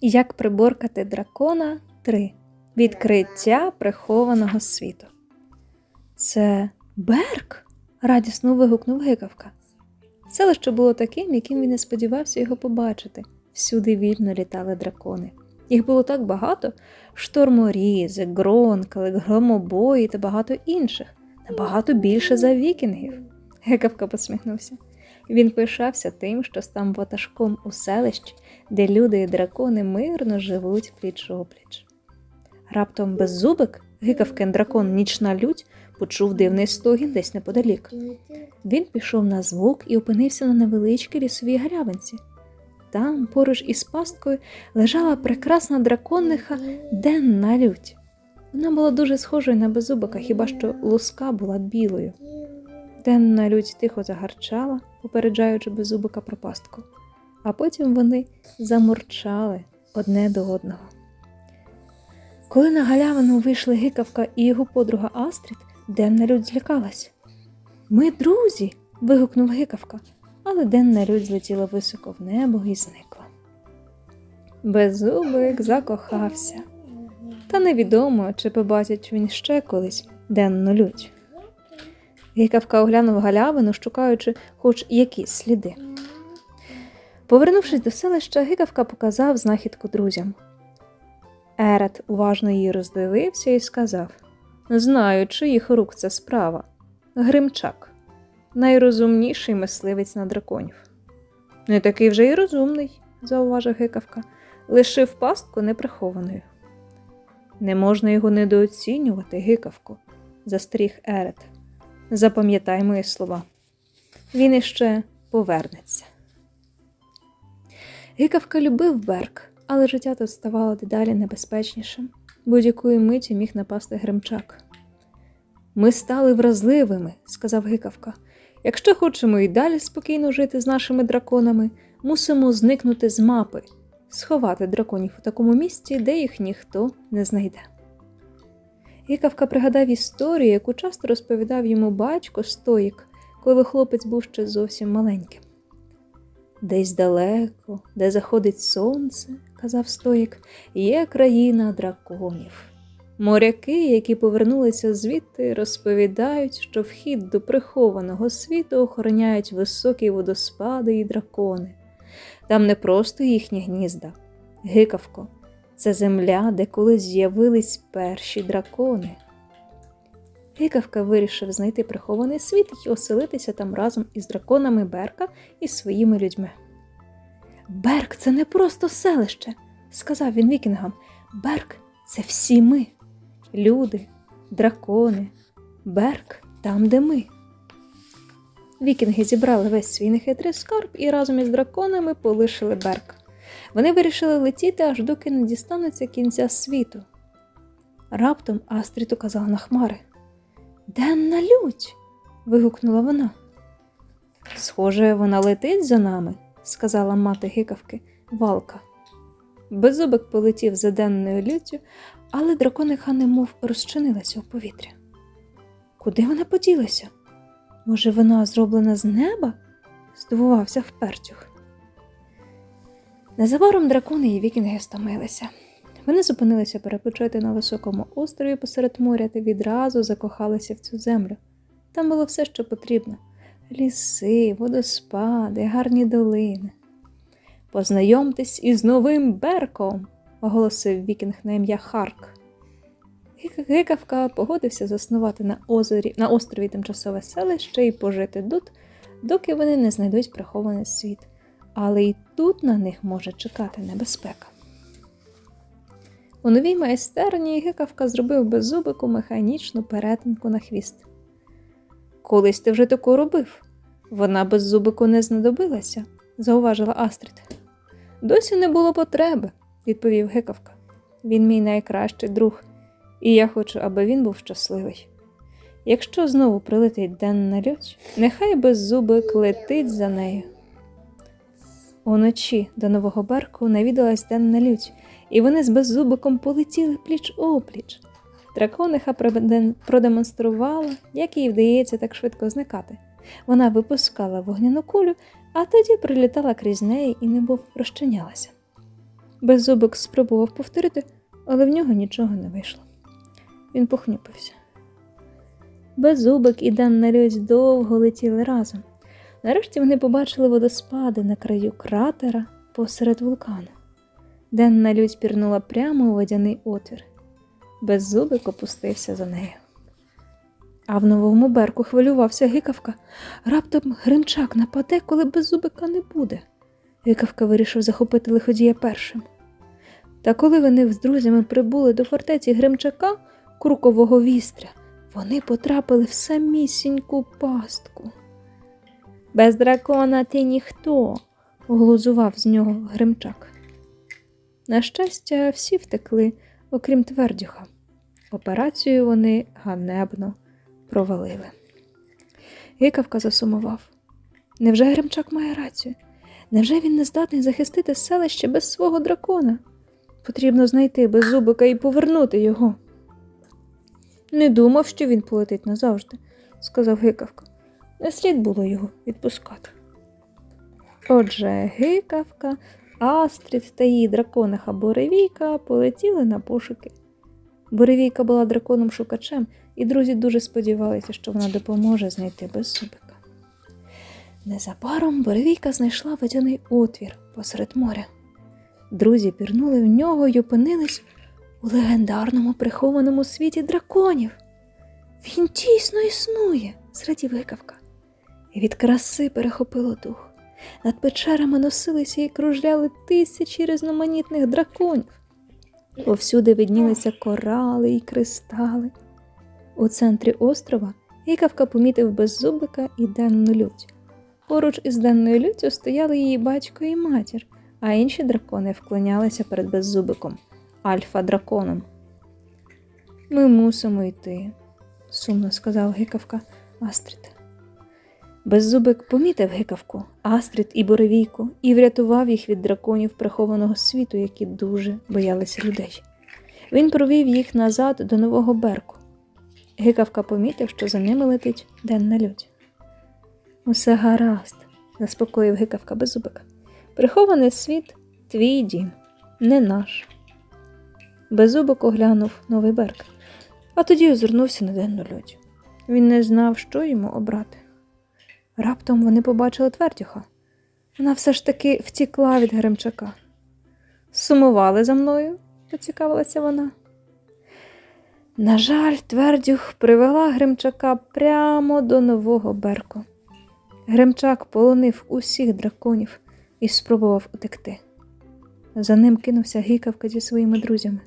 Як приборкати дракона 3. Відкриття прихованого світу. Це Берк? радісно вигукнув гикавка. Селище було таким, яким він не сподівався його побачити. Всюди вільно літали дракони. Їх було так багато: шторморізи, гронкали, громобої та багато інших, набагато більше за вікінгів. Гекавка посміхнувся. Він пишався тим, що став ватажком у селищі, де люди і дракони мирно живуть пліч опліч. Раптом беззубик, гикавкин дракон нічна лють, почув дивний стогін десь неподалік. Він пішов на звук і опинився на невеличкій лісовій галявинці. Там, поруч із пасткою, лежала прекрасна дракониха денна лють. Вона була дуже схожою на беззубика, хіба що луска була білою. Денна лють тихо загарчала, попереджаючи беззубика про пастку, а потім вони замурчали одне до одного. Коли на галявину вийшли гикавка і його подруга Астрід, Денна лють злякалась. Ми друзі. вигукнув гикавка, але денна лють злетіла високо в небо і зникла. Беззубик закохався, та невідомо, чи побачить він ще колись денну лють. Гикавка оглянув галявину, шукаючи хоч якісь сліди. Повернувшись до селища, гикавка показав знахідку друзям. Ерет уважно її роздивився і сказав Знаю, чиїх рук це справа. Гримчак, найрозумніший мисливець на драконів. Не такий вже й розумний, зауважив гикавка, лишив пастку неприхованою. Не можна його недооцінювати, гикавку, застріг Ерет. Запам'ятай мої слова. Він іще повернеться. Гикавка любив Берк, але життя тут ставало дедалі небезпечнішим. Будь-якої миті міг напасти Гримчак. Ми стали вразливими, сказав гикавка. Якщо хочемо і далі спокійно жити з нашими драконами, мусимо зникнути з мапи, сховати драконів у такому місці, де їх ніхто не знайде. Гикавка пригадав історію, яку часто розповідав йому батько Стоїк, коли хлопець був ще зовсім маленьким. Десь далеко, де заходить сонце, казав Стоїк, є країна драконів. Моряки, які повернулися звідти, розповідають, що вхід до прихованого світу охороняють високі водоспади і дракони. Там не просто їхні гнізда, гикавко, це земля, де колись з'явились перші дракони. Гикавка вирішив знайти прихований світ і оселитися там разом із драконами Берка і своїми людьми. Берк це не просто селище, сказав він вікінгам. Берк це всі ми, люди, дракони, Берк там, де ми. Вікінги зібрали весь свій нехитрий скарб і разом із драконами полишили Берк. Вони вирішили летіти, аж доки не дістануться кінця світу. Раптом Астрід указала на хмари. Денна лють. вигукнула вона. Схоже, вона летить за нами, сказала мати гикавки Валка. Беззубик полетів за денною люттю, але дракониха немов розчинилася у повітря. Куди вона поділася? Може, вона зроблена з неба? здивувався впертюх. Незабаром дракони і вікінги стомилися. Вони зупинилися перепочити на високому острові посеред моря та відразу закохалися в цю землю. Там було все, що потрібно: ліси, водоспади, гарні долини. Познайомтесь із новим Берком, оголосив вікінг на ім'я Харк. Гикавка погодився заснувати на озері, на острові тимчасове селище і пожити тут, доки вони не знайдуть прихований світ. Але і тут на них може чекати небезпека. У новій майстерні гикавка зробив беззубику механічну перетинку на хвіст. Колись ти вже таку робив. Вона беззубику не знадобилася, зауважила Астрід. Досі не було потреби, відповів гикавка. Він мій найкращий друг, і я хочу, аби він був щасливий. Якщо знову прилетить денна лють, нехай беззубик летить за нею. Уночі до нового берку навідалась денна лють, і вони з беззубиком полетіли пліч опліч. Дракониха продемонструвала, як їй вдається так швидко зникати. Вона випускала вогняну кулю, а тоді прилітала крізь неї і немов розчинялася. Беззубик спробував повторити, але в нього нічого не вийшло. Він похнюпився. Беззубик і Ден Налюсь довго летіли разом. Нарешті вони побачили водоспади на краю кратера посеред вулкану. Ден Налюсь пірнула прямо у водяний отвір. Беззубик опустився за нею. А в новому берку хвилювався гикавка. Раптом гримчак нападе, коли беззубика не буде. Гикавка вирішив захопити лиходія першим. Та коли вони з друзями прибули до фортеці Гримчака, крукового вістря, вони потрапили в самісіньку пастку. Без дракона ти ніхто, глузував з нього Гримчак. На щастя, всі втекли, окрім твердюха. Операцію вони ганебно провалили. Гикавка засумував. Невже Гримчак має рацію? Невже він не здатний захистити селище без свого дракона? Потрібно знайти беззубика і повернути його. Не думав, що він полетить назавжди, сказав Гикавка. Не слід було його відпускати. Отже, Гикавка, Астрід та її дракониха Боревійка полетіли на пошуки. Боревійка була драконом-шукачем, і друзі дуже сподівалися, що вона допоможе знайти беззубика. Незабаром Боревійка знайшла водяний отвір посеред моря. Друзі пірнули в нього й опинились у легендарному прихованому світі драконів. Він дійсно існує, зрадів Гикавка. Від краси перехопило дух. Над печерами носилися і кружляли тисячі різноманітних драконів. Повсюди виднілися корали і кристали. У центрі острова Гикавка помітив беззубика і денну лють. Поруч із денною люттю стояли її батько і матір, а інші дракони вклонялися перед беззубиком, альфа-драконом. Ми мусимо йти, сумно сказав Гикавка Астрід. Беззубик помітив гикавку, Астрід і Боревійку і врятував їх від драконів прихованого світу, які дуже боялися людей. Він провів їх назад до нового берку. Гикавка помітив, що за ними летить денна людь. Усе гаразд, заспокоїв гикавка беззубика. Прихований світ твій дім, не наш. Беззубик оглянув новий берг, а тоді озирнувся на денну людь. Він не знав, що йому обрати. Раптом вони побачили твердюха. Вона все ж таки втікла від Гремчака. Сумували за мною, поцікавилася вона. На жаль, твердюх привела Гремчака прямо до нового берку. Гремчак полонив усіх драконів і спробував утекти. За ним кинувся гикавка зі своїми друзями.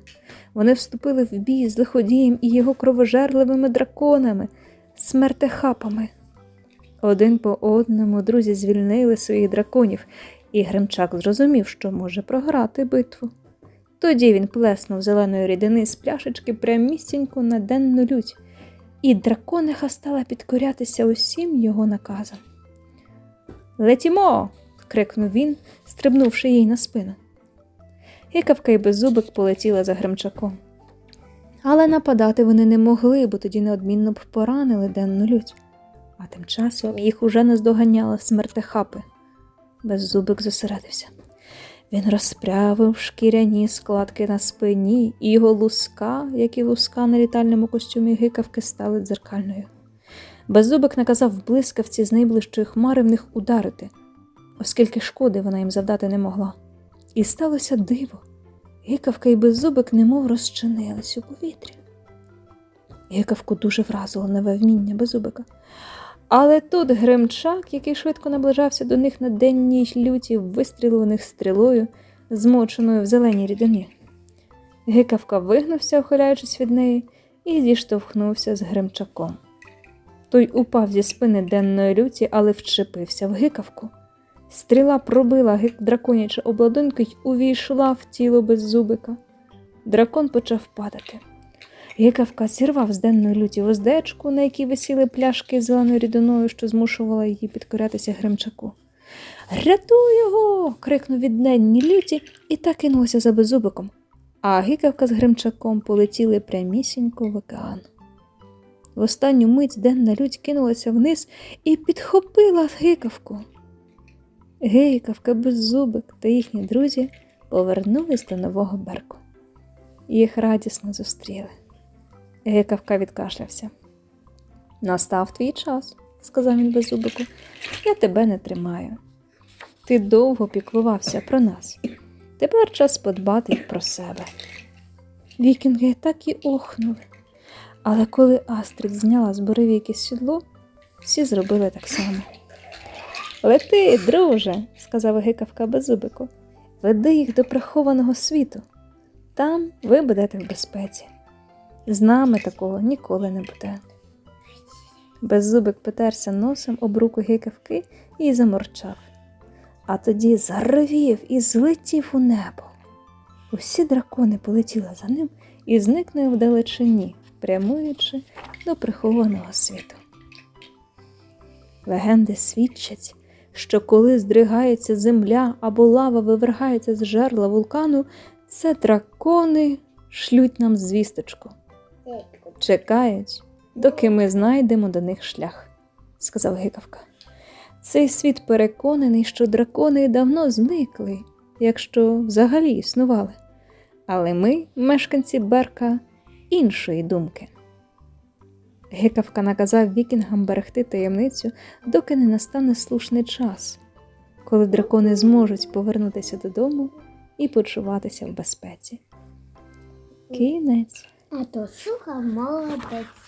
Вони вступили в бій з лиходієм і його кровожерливими драконами, смертехапами. Один по одному друзі звільнили своїх драконів, і Гремчак зрозумів, що може програти битву. Тоді він плеснув зеленої рідини з пляшечки прямісінько на денну лють, і дракониха стала підкорятися усім його наказам. Летімо. крикнув він, стрибнувши їй на спину. Гикавка і беззубик полетіли за Гремчаком. Але нападати вони не могли, бо тоді неодмінно б поранили денну лють. А тим часом їх уже наздоганяли смертехапи. Беззубик зосередився. Він розправив шкіряні складки на спині, і його луска, як і луска на літальному костюмі гикавки, стали дзеркальною. Беззубик наказав блискавці з найближчої хмари в них ударити, оскільки шкоди вона їм завдати не могла. І сталося диво. Гикавка і беззубик немов розчинились у повітрі. Гикавку дуже вразило нове вміння беззубика. Але тут Гримчак, який швидко наближався до них на денній люті, вистрілив стрілою, змоченою в зеленій рідині. Гикавка вигнувся, ухиляючись від неї, і зіштовхнувся з Гримчаком. Той упав зі спини денної люті, але вчепився в гикавку. Стріла пробила гик драконяче обладунки й увійшла в тіло беззубика. Дракон почав падати. Гикавка зірвав з денної люті воздечку, на якій висіли пляшки з зеленою рідиною, що змушувала її підкорятися Гримчаку. Рятуй його. крикнув від денні люті і так кинулося за беззубиком. А гикавка з Гримчаком полетіли прямісінько в океан. В останню мить денна людь кинулася вниз і підхопила гикавку. Гейкавка, беззубик та їхні друзі повернулись до нового берку. Їх радісно зустріли. Гикавка відкашлявся. Настав твій час, сказав він беззубику. Я тебе не тримаю. Ти довго піклувався про нас. Тепер час подбати про себе. Вікінги так і охнули. Але коли Астрид зняла з буревійки сідло, всі зробили так само. Лети, друже, сказав гикавка беззубику. Веди їх до прихованого світу. Там ви будете в безпеці. З нами такого ніколи не буде. Беззубик потерся носом об руку гикавки і заморчав. А тоді заревів і злетів у небо. Усі дракони полетіли за ним і зникли в далечині, прямуючи до прихованого світу. Легенди свідчать, що коли здригається земля або лава вивергається з жерла вулкану, це дракони шлють нам звісточку. Чекають, доки ми знайдемо до них шлях, сказав гикавка. Цей світ переконаний, що дракони давно зникли, якщо взагалі існували. Але ми, мешканці Берка, іншої думки. Гикавка наказав вікінгам берегти таємницю, доки не настане слушний час, коли дракони зможуть повернутися додому і почуватися в безпеці. Кінець. А то сука молодець.